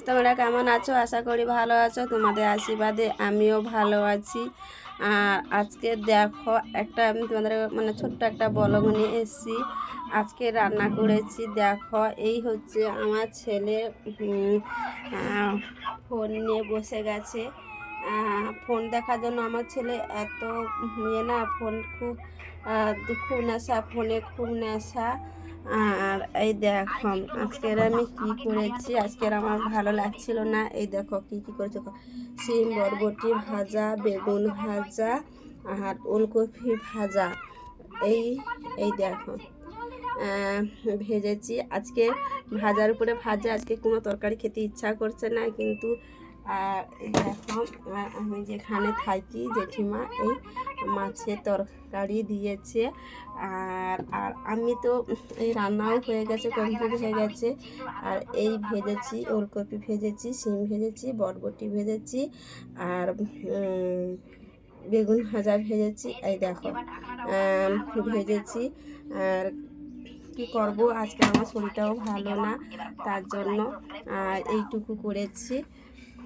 তোমরা কেমন আছো? আশা করি ভালো আছো। তোমাদের আশীর্বাদে আমিও ভালো আছি। আর আজকে দেখো একটা আমি তোমাদের মানে ছোট্ট একটা বলগ নিয়ে এসেছি। আজকে রান্না করেছি। দেখো, এই হচ্ছে আমার ছেলে ফোন নিয়ে বসে গেছে। ফোন দেখার জন্য আমার ছেলে এত ইয়ে না, ফোন খুব খুব নেশা, ফোনে খুব নেশা। আর এই দেখো, আজকের আমি কি করেছি? আজকের আমার ভালো লাগছিল না। এই দেখো, কি কি করেছি। সিম বরবটি ভাজা, বেগুন ভাজা আর ওলকপি ভাজা। এই এই দেখো ভেজেছি। আজকে ভাজার উপরে ভাজা, আজকে কোনো তরকারি খেতে ইচ্ছা করছে না, কিন্তু আর আহ, আমি যেখানে থাকি জেঠিমা এই মাছের তরকারি দিয়েছে। আর আর আমি তো এই রান্নাও হয়ে গেছে কমপ্লিট হয়ে গেছে। আর এই ভেজেছি ওলকপি ভেজেছি সিম ভেজেছি বরবটি ভেজেছি আর বেগুন ভাজা ভেজেছি। এই দেখো ভেজেছি। আর কি করব? আজকে আমার শরীরটাও ভালো না তার জন্য এইটুকু করেছি।